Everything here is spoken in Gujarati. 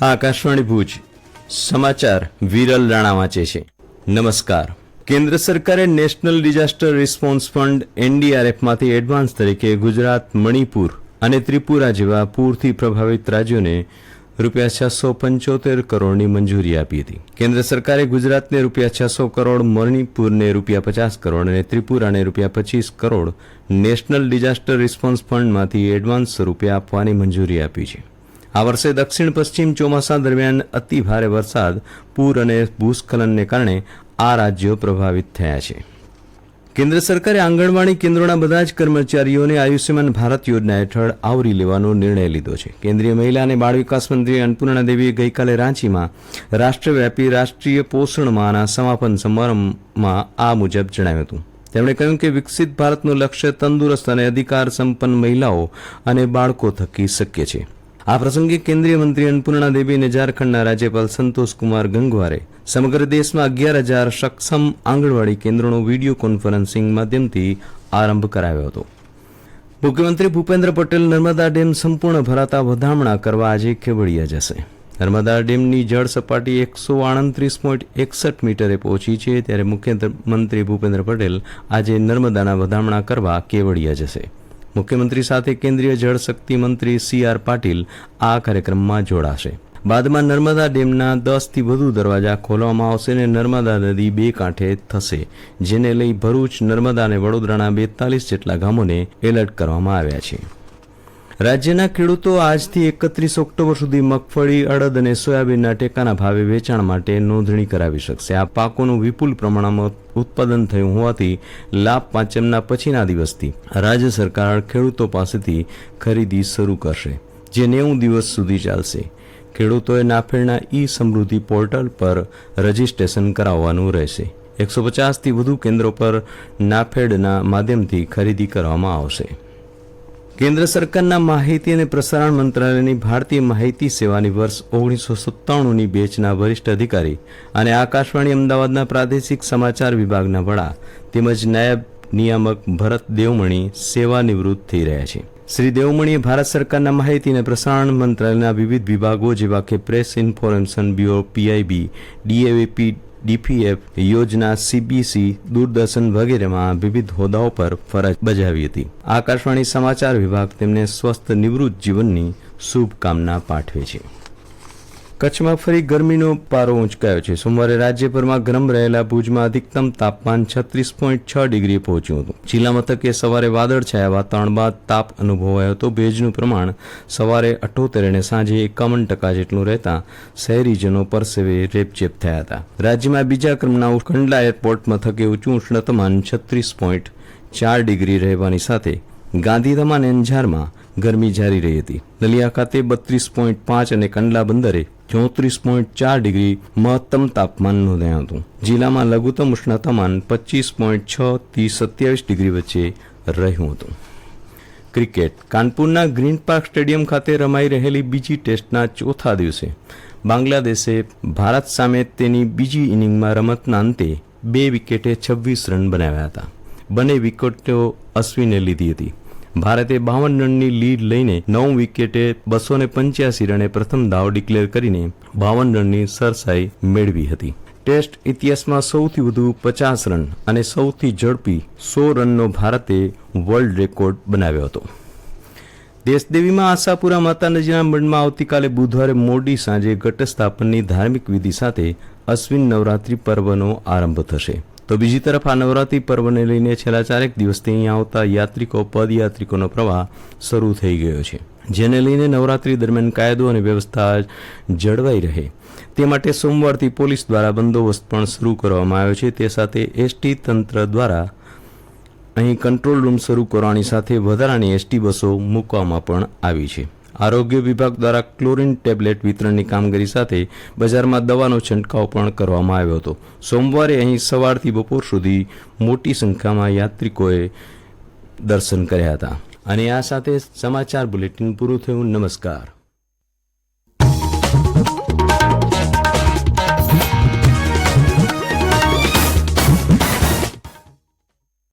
આકાશવાણી ભુજ, સમાચાર વિરલ રાણા વાંચે છે. નમસ્કાર. કેન્દ્ર સરકારે નેશનલ ડિઝાસ્ટર રિસ્પોન્સ ફંડ એનડીઆરએફમાંથી એડવાન્સ તરીકે ગુજરાત, મણિપુર અને ત્રિપુરા જેવા પૂરથી પ્રભાવિત રાજ્યોને રૂપિયા છસો પંચોતેર કરોડની મંજૂરી આપી હતી. કેન્દ્ર સરકારે ગુજરાતને રૂપિયા છસો કરોડ, મણિપુરને રૂપિયા પચાસ કરોડ અને ત્રિપુરાને રૂપિયા પચીસ કરોડ નેશનલ ડિઝાસ્ટર રિસ્પોન્સ ફંડમાંથી એડવાન્સ સ્વરૂપે આપવાની મંજૂરી આપી છે. આ વર્ષે દક્ષિણ પશ્ચિમ ચોમાસા દરમિયાન અતિ ભારે વરસાદ, પૂર અને ભૂસ્ખલનને કારણે આ રાજ્યો પ્રભાવિત થયા છે. કેન્દ્ર સરકારે આંગણવાડી કેન્દ્રોના બધા જ કર્મચારીઓને આયુષ્યમાન ભારત યોજના હેઠળ આવરી લેવાનો નિર્ણય લીધો છે. કેન્દ્રીય મહિલા અને બાળ વિકાસ મંત્રી અન્નપૂર્ણા દેવીએ ગઈકાલે રાંચીમાં રાષ્ટ્રવ્યાપી રાષ્ટ્રીય પોષણ માહના સમાપન સમારંભમાં આ મુજબ જણાવ્યું હતું. તેમણે કહ્યું કે વિકસિત ભારતનું લક્ષ્ય તંદુરસ્ત અને અધિકાર સંપન્ન મહિલાઓ અને બાળકો થકી શક્ય છે. આ પ્રસંગે કેન્દ્રીય મંત્રી અન્નપૂર્ણા દેવી અને ઝારખંડના રાજ્યપાલ સંતોષ કુમાર ગંગવારે સમગ્ર દેશમાં અગિયાર હજાર સક્ષમ આંગણવાડી કેન્દ્રોનો વીડિયો કોન્ફરન્સિંગ માધ્યમથી આરંભ કરાવ્યો હતો. મુખ્યમંત્રી ભૂપેન્દ્ર પટેલ નર્મદા ડેમ સંપૂર્ણ ભરાતા વધામણા કરવા આજે કેવડિયા જશે. નર્મદા ડેમની જળ સપાટી એકસો આડત્રીસ પોઈન્ટ એકસઠ મીટરે પહોંચી છે, ત્યારે મુખ્યમંત્રી ભૂપેન્દ્ર પટેલ આજે નર્મદાના વધામણા કરવા કેવડિયા જશે. મુખ્યમંત્રી સાથે કેન્દ્રીય જળશક્તિ મંત્રી સી આર પાટીલ આ કાર્યક્રમમાં જોડાશે. બાદમાં નર્મદા ડેમના દસથી વધુ દરવાજા ખોલવામાં આવશે અને નર્મદા નદી બે કાંઠે થશે, જેને લઈ ભરૂચ, નર્મદા અને વડોદરાના બેતાલીસ જેટલા ગામોને એલર્ટ કરવામાં આવ્યા છે. રાજ્યના ખેડૂતો આજથી એકત્રીસ ઓક્ટોબર સુધી મગફળી, અડદ અને સોયાબીનના ટેકાના ભાવે વેચાણ માટે નોંધણી કરાવી શકશે. આ પાકોનું વિપુલ પ્રમાણમાં ઉત્પાદન થયું હોવાથી લાભ પાંચમના પછીના દિવસથી રાજ્ય સરકાર ખેડૂતો પાસેથી ખરીદી શરૂ કરશે, જે નેવું દિવસ સુધી ચાલશે. ખેડૂતોએ નાફેડના ઈ સમૃદ્ધિ પોર્ટલ પર રજીસ્ટ્રેશન કરાવવાનું રહેશે. એકસો પચાસથી વધુ કેન્દ્રો પર નાફેડના માધ્યમથી ખરીદી કરવામાં આવશે. કેન્દ્ર સરકારના માહિતી અને પ્રસારણ મંત્રાલયની ભારતીય માહિતી સેવાની વર્ષ ઓગણીસો સત્તાણુંની બેચના વરિષ્ઠ અધિકારી અને આકાશવાણી અમદાવાદના પ્રાદેશિક સમાચાર વિભાગના વડા તેમજ નાયબ નિયામક ભરત દેવમણી સેવા નિવૃત્ત થઈ રહ્યા છે. શ્રી દેવમણીએ ભારત સરકારના માહિતી અને પ્રસારણ મંત્રાલયના વિવિધ વિભાગો જેવા કે press information bureau, PIB, DAVP DPF Yojana CBC Doordarshan વગેરેમાં વિવિધ હોદ્દાઓ પર ફરજ બજાવી હતી. આકાશવાણી સમાચાર વિભાગ તેમને સ્વસ્થ નિવૃત્ત જીવનની શુભકામના પાઠવે છે. કચ્છમાં ફરી ગરમીનો પારો ઉંચકાયો છે. સોમવારે રાજ્યભરમાં ગરમ રહેલા ભુજમાં અધિકતમ તાપમાન છત્રીસ પોઈન્ટ છ ડિગ્રી પહોંચ્યું હતું. જિલ્લા મથકે સવારે વાદળછાયા વાતાવરણ બાદ તાપ અનુભવાયો હતો. ભેજનું પ્રમાણ સવારે અઠોતેર અને સાંજે એકાવન ટકા જેટલું રહેતા શહેરીજનો પરસેવે રેપચેપ થયા હતા. રાજ્યમાં બીજા ક્રમના કંડલા એરપોર્ટ મથકે ઊંચું ઉષ્ણતામાન છત્રીસ પોઈન્ટ ચાર ડિગ્રી રહેવાની સાથે ગાંધીધામ અને અંજારમાં ગરમી જારી રહી હતી. નલિયા ખાતે બત્રીસ પોઈન્ટ પાંચ અને કંડલા બંદરે ચોત્રીસ પોઈન્ટ ચાર ડિગ્રી મહત્તમ તાપમાન નોંધાયું હતું. જિલ્લામાં લઘુત્તમ ઉષ્ણતામાન પચીસ પોઈન્ટ છ થી સત્યાવીસ ડિગ્રી વચ્ચે રહ્યું હતું. ક્રિકેટ. કાનપુરના ગ્રીન પાર્ક સ્ટેડિયમ ખાતે રમાઈ રહેલી બીજી ટેસ્ટના ચોથા દિવસે બાંગ્લાદેશે ભારત સામે તેની બીજી ઇનિંગમાં રમતના અંતે બે વિકેટે છવ્વીસ રન બનાવ્યા હતા. બંને વિકેટો અશ્વિને લીધી હતી. ભારતે બાવન રનની લીડ લઈને નવ વિકેટે બસો ને પંચ્યાસી રને પ્રથમ દાવ ડિક્લેર કરીને બાવન રનની સરસાઈ મેળવી હતી. ટેસ્ટ ઇતિહાસમાં સૌથી વધુ પચાસ રન અને સૌથી ઝડપી સો રનનો ભારતે વર્લ્ડ રેકોર્ડ બનાવ્યો હતો. દેશદેવીમાં આશાપુરા માતાજીના મંડમાં આવતીકાલે બુધવારે મોડી સાંજે ઘટસ્થાપનની ધાર્મિક વિધિ સાથે અશ્વિન નવરાત્રિ પર્વનો આરંભ થશે. તો બીજી તરફ આ નવરાત્રી પર્વને લઈને છેલ્લા ચારેક દિવસથી અહીં આવતા યાત્રિકો, પદયાત્રિકોનો પ્રવાહ શરૂ થઈ ગયો છે, જેને લઈને નવરાત્રી દરમિયાન કાયદો અને વ્યવસ્થા જળવાઈ રહે. તે માટે સોમવારથી પોલીસ દ્વારા બંદોબસ્ત પણ શરૂ કરવામાં આવ્યો છે. તે સાથે એસટી તંત્ર દ્વારા અહીં કંટ્રોલ રૂમ શરૂ કરવાની સાથે વધારાની એસટી બસો મૂકવામાં પણ આવી છે. આરોગ્ય વિભાગ દ્વારા ક્લોરીન ટેબ્લેટ વિતરણની કામગીરી સાથે બજારમાં દવાનો છંટકાવ પણ કરવામાં આવ્યો હતો. સોમવારે અહીં સવારથી બપોર સુધી મોટી સંખ્યામાં યાત્રિકોએ દર્શન કર્યા હતા. અને આ સાથે સમાચાર બુલેટિન પૂરું થયું. નમસ્કાર.